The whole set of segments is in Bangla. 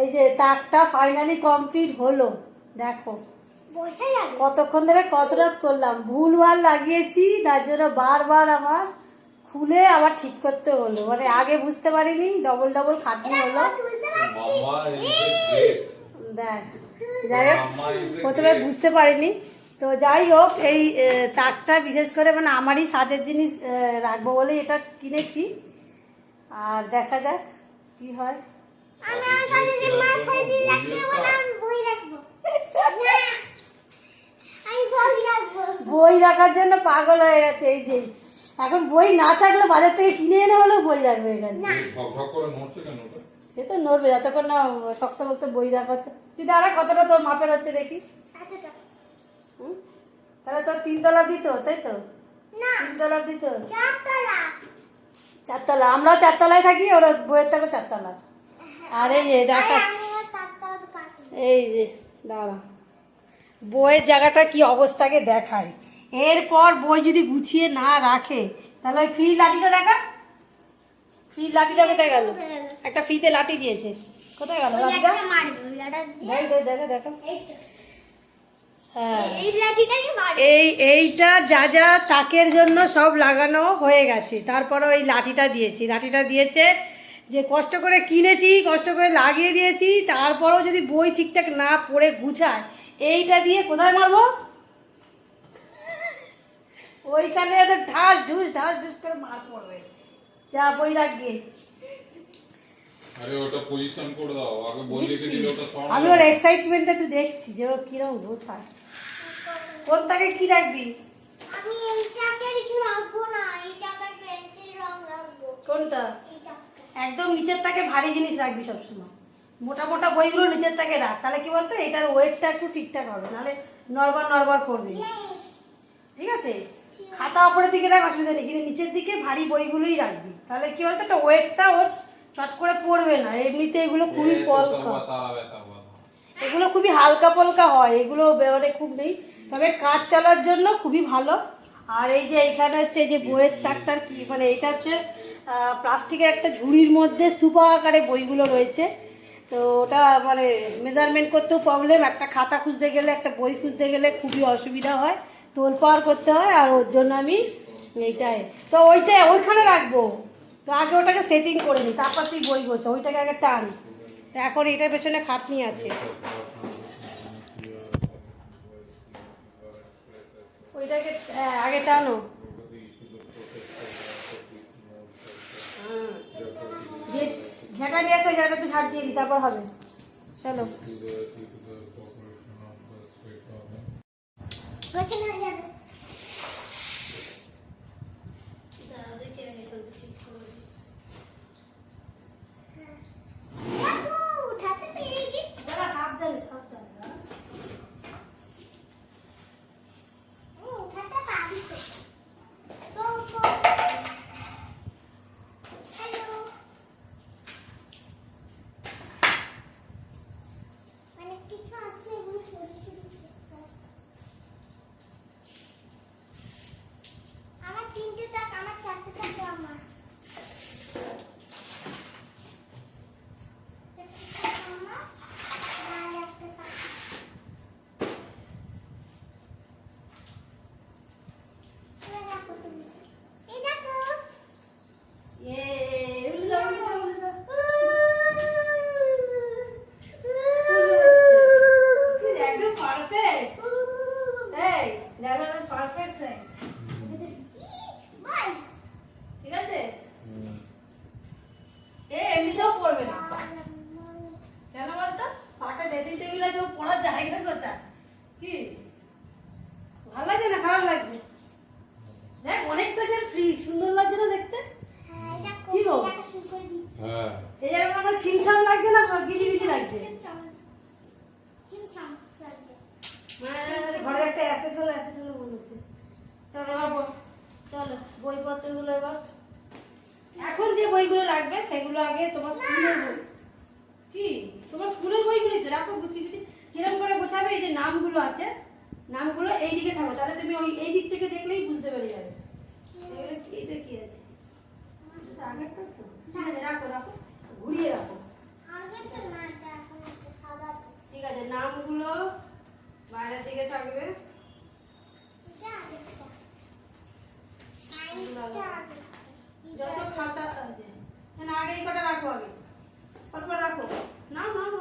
এই যে তাকটা ফাইনালি কমপ্লিট হলো। দেখো। কতক্ষণ ধরে কসরত করলাম। ভুলভাল লাগিয়েছি তার জন্য বারবার আমার খুলে আবার ঠিক করতে হলো। মানে আগে বুঝতে পারিনি ডবল ডবল খাটনি হলো. দেখ যাই হোক প্রথমে বুঝতে পারিনি। তো যাই হোক এই তাকটা বিশেষ করে মানে আমারই সাজের জিনিস রাখব বলেই এটা কিনেছি। আর দেখা যাক কি হয়। বই রাখব। না আমি বই রাখব। বই রাখার জন্য পাগল হয়ে গেছে এই যে। এখন বই না থাকলে বাজার থেকে কিনে এনে হলেও বই রাখবে এখানে? সে তো নড়বে যতক্ষণ না শক্ত শক্ত বই রাখা হচ্ছে। তুই দাঁড়া কতটা তোর মাপের হচ্ছে দেখি? হুম? তাহলে তোর তিনতলা দিত তাই তো? না। তিনতলা দিত। চারতলা। চারতলা আমরাও চারতলায় থাকি ওরা বইয়ের থাকো চারতলা। আর যে দেখাচ্ছি। এই যে দাঁড়া। বইয়ের জায়গাটা কি অবস্থাকে দেখায়। এরপর বই যদি গুছিয়ে না রাখে তাহলে ওই ফ্রি লাঠিটা দেখা? ফ্রি লাঠিটা কোথায় গেল? একটা ফ্রিতে লাঠি দিয়েছে। কোথায় গেল লাঠিটা? দেখ দেখ এই হ্যাঁ। এই এইটা যা যা তাকের জন্য সব লাগানো হয়ে গেছে। তারপরে ওই লাঠিটা দিয়েছি। লাঠিটা দিয়েছে যে কষ্ট করে কিনেছি কষ্ট করে লাগিয়ে দিয়েছি তারপরও যদি বই ঠিকঠাক না পড়ে গুছায় এইটা দিয়ে কোথায় মারবো? ওইখানে তো ঢাস ঢুস ঢাস ঢুস করে মার পড়বে। যা বই রাখবে আরে ওটা পজিশন করে দাও। আগে বই লিখে দিলে ওটা সরানো আমি ওর এক্সাইটমেন্টটা একটু দেখছি যে ও কিরম গোছায়। কোন তাকে কি রাখবি? আমি এই কিছু রাখব না এই পেন্সিল রং রাখব। কোনটা? একদম নিচের তাকে ভারী জিনিস রাখবি সবসময়। মোটা মোটা বইগুলো নিচের তাকে রাখ। তাহলে কি বলতো? এটার ওয়েটটা একটু ঠিকঠাক হবে নাহলে নরবার নরবার করবি। ঠিক আছে? খাতা ওপরের দিকে রাখ অসুবিধা নেই। কিন্তু নিচের দিকে ভারী বইগুলোই রাখবি। তাহলে কি বলতো? একটা ওয়েটটা ওর চট করে পড়বে না। এমনিতে এগুলো খুবই পলকা। এগুলো খুবই হালকা পলকা হয়। এগুলো ব্যাপারে খুব নেই। তবে কাজ চলার জন্য খুবই ভালো। আর এই যে এখানে হচ্ছে যে বইয়ের তাকটার কি মানে এটা হচ্ছে প্লাস্টিকের একটা ঝুড়ির মধ্যে স্তূপা আকারে বইগুলো রয়েছে। তো ওটা মানে মেজারমেন্ট করতেও প্রবলেম একটা খাতা খুঁজতে গেলে, একটা বই খুঁজতে গেলে খুবই অসুবিধা হয়, তোল পাওয়ার করতে হয়, আর ওর জন্য আমি এইটাই। তো ওইটা ওইখানে রাখব। তো আগে ওটাকে সেটিং করে নিই তারপর তুই বই গোছ, ওইটাকে আগে টান। তো এখন এটার পেছনে খাটনি আছে। ওইটাকে হ্যাঁ, আগে টানো। ঝাঁটা নিয়ে আসো ঝাঁটা একটু ঝাঁট দিয়ে দিই তারপর হবে। চলো বসে না যাবে দেখো, উঠাতে পেরে গেছি। দাদা সাবধানে সাবধানে হুম, উঠাতে পারি তো। তো, তো। হ্যালো। অনেক কিছু আছে, এগুলো সরিয়ে সরিয়ে করতে হবে। আমার তিনটে টাক আমার চারটে টাক আমার চারটে টাক আমার আর একটা টাক এবার রাখো তুমি। এই দেখো। ইয়ে উল্লা উল্লা উল্লা একদম পারফেক্ট দেখো পারফেক্ট সাইজ ঠিক আছে? এ এমনিতেও পড়বে না। কেন বলতো? পাশে ড্রেসিং টেবিল আছে ও পড়ার জায়গা কোথা কি? ভালো লাগছে না? খারাপ লাগছে? দেখ অনেকটা যে ফ্রি সুন্দর লাগছে না দেখতে? হ্যাঁ, কি গো? হ্যাঁ। এই জায়গাটা আমার ছিমছাম লাগছে না? গিজি গিজি লাগছে। তো গুছিয়ে গুছিয়ে কিরম করে গোছাবে? এই যে নামগুলো আছে, নামগুলো এই দিকে থাকো। তাহলে তুমি ওই এই দিক থেকে দেখলেই বুঝতে পেরে যাবে। এটা কি আছে? তো? হ্যাঁ রাখো রাখো। ঘুরিয়ে রাখো। ঠিক আছে, নামগুলো বাইরে থেকে থাকবে। যত খাতা আছে। না আগে কটা রাখো আগে। পরপর রাখো। না না না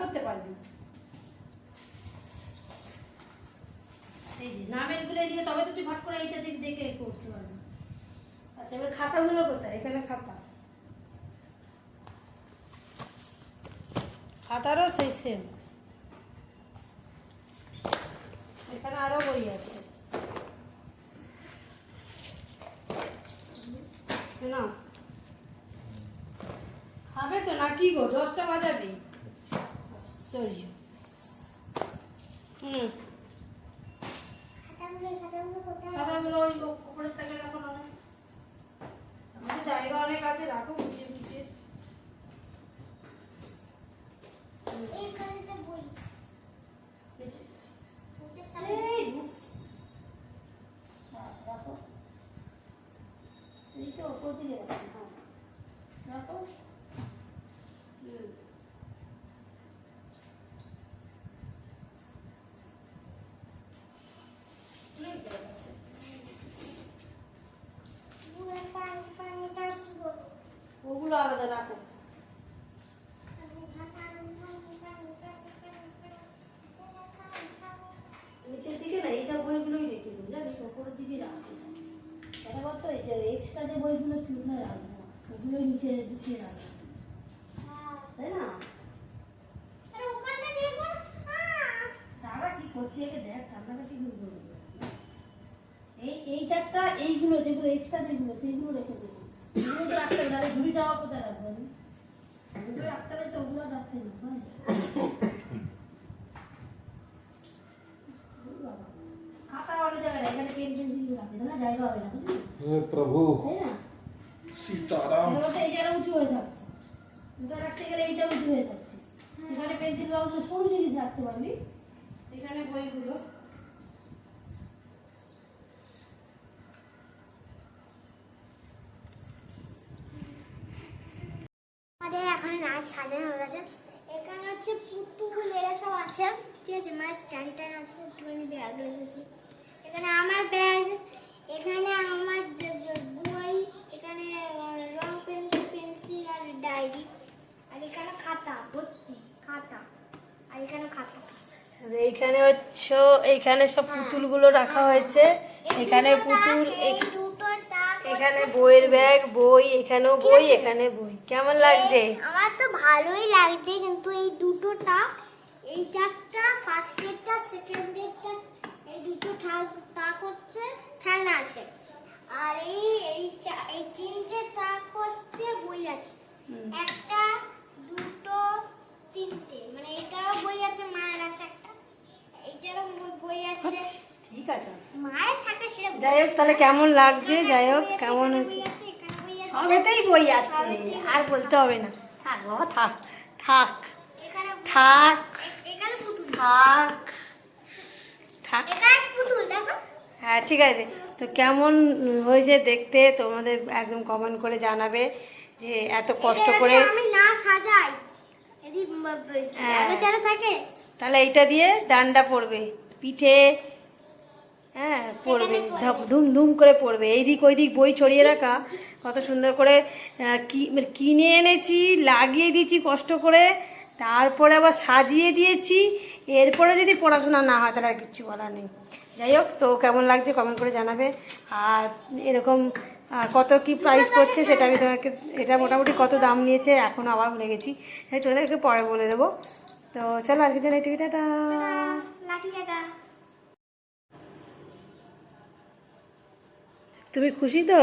করতে পারবি। নামেরগুলো এইদিকে তবে তো তুই করে এইটা দিক দেখে করতে পারবি। আচ্ছা এবার খাতাগুলো কোথায়? এখানে খাতা। খাতারও সেই সেম এখানে বই আছে। না। খাবে তো না কি গো? দশটা বাজাবি? আশ্চর্য হুম খাতাগুলো খাতাগুলো কোথায় খাতাগুলো ওই উপরের থেকে রাখো না আমাদের জায়গা অনেক আছে রাখো গুছিয়ে গুছিয়ে এইখানে তো বই এই ভূত। হ্যাঁ, রাখো। এই তো ওপর দিকে রাখো, হ্যাঁ। রাখো। হুম। অনেক জায়গা আছে। বই পানি পানিটা কি করব ওগুলো আলাদা নিচের দিকে না এইসব বইগুলোই রেখে জানিস, ওপরের দিকে রাখব। এই যে এক্সট্রা যে বইগুলো রাখব, ওগুলোই নিচে গুছিয়ে রাখব। তাই না? তারা করছে একে দেখ এই এইগুলো যেগুলো এক্সট্রা যেগুলো, সেইগুলো রেখে দেবো। তো রাখতে হবে নাহলে ঝুড়িটা কোথায় রাখব আমি রাখতে হবে তো ওগুলো রাখতে খাতা অনেক জায়গায় এখানে পেন পেন্সিল রাখতে না জায়গা হবে না হে প্রভু। সীতারাম। এই জায়গা উঁচু হয়ে থাকছে ওটা রাখতে গেলে এইটা উঁচু হয়ে থাকছে এখানে পেন্সিল বক্সগুলো সরু জিনিস রাখতে পারবি এখানে বইগুলো এখন সাজানো হয়ে গেছে। এখানে হচ্ছে পুতুল এরা সব আছে। ঠিক আছে মানে স্ট্যান্ড ট্যান্ড আছে একটুখানি ব্যাগ রেখেছি। এখানে আমার ব্যাগ এখানে আমার বই এখানে রং পেন্সিল পেন্সিল আর ডায়েরি আর এখানে খাতা ভর্তি খাতা। আর এখানে খাতা। আর এইখানে হচ্ছে এইখানে সব পুতুলগুলো রাখা হয়েছে। এখানে পুতুল এখানে বইয়ের ব্যাগ বই এখানেও বই এখানে বই। কেমন লাগছে? আমার তো ভালোই লাগছে কিন্তু এই দুটো তাক এই তাকটা ফার্স্ট ডেটটা সেকেন্ড ডেটটা এই দুটো তাক তাক হচ্ছে খেলনা আছে। আর এই এই এই তিনটে তাক হচ্ছে বই আছে। একটা দুটো তিনটে। মানে এটাও বই আছে মায়ের আছে একটা। এইটারও বই আছে। ঠিক আছে। মায়ের যাই হোক তাহলে কেমন লাগছে? যাই হোক কেমন আছে সবেতেই বই আছে আর বলতে হবে না। থাক বাবা থাক থাক থাক থাক থাক। হ্যাঁ ঠিক আছে। তো কেমন হয়েছে দেখতে তোমাদের একদম কমেন্ট করে জানাবে যে এত কষ্ট করে আমি না সাজাই। হ্যাঁ। থাকে তাহলে এইটা দিয়ে ডান্ডা পড়বে। পিঠে হ্যাঁ পড়বে ধুম ধুম করে পড়বে। এইদিক ওইদিক বই ছড়িয়ে রাখা। কত সুন্দর করে কি মানে কিনে এনেছি, লাগিয়ে দিয়েছি কষ্ট করে, তারপরে আবার সাজিয়ে দিয়েছি। এরপরে যদি পড়াশোনা না হয়, তাহলে আর কিচ্ছু বলার নেই। যাই হোক, তো কেমন লাগছে কমেন্ট করে জানাবে। আর এরকম কত কি প্রাইস পড়ছে সেটা আমি তোমাকে, এটা মোটামুটি কত দাম নিয়েছে, এখন আবার ভুলে গেছি। এই তোদেরকে পরে বলে দেবো। তো চলো আজকের জন্য টিভিটা লাঠি কাটা তুমি খুশি তো?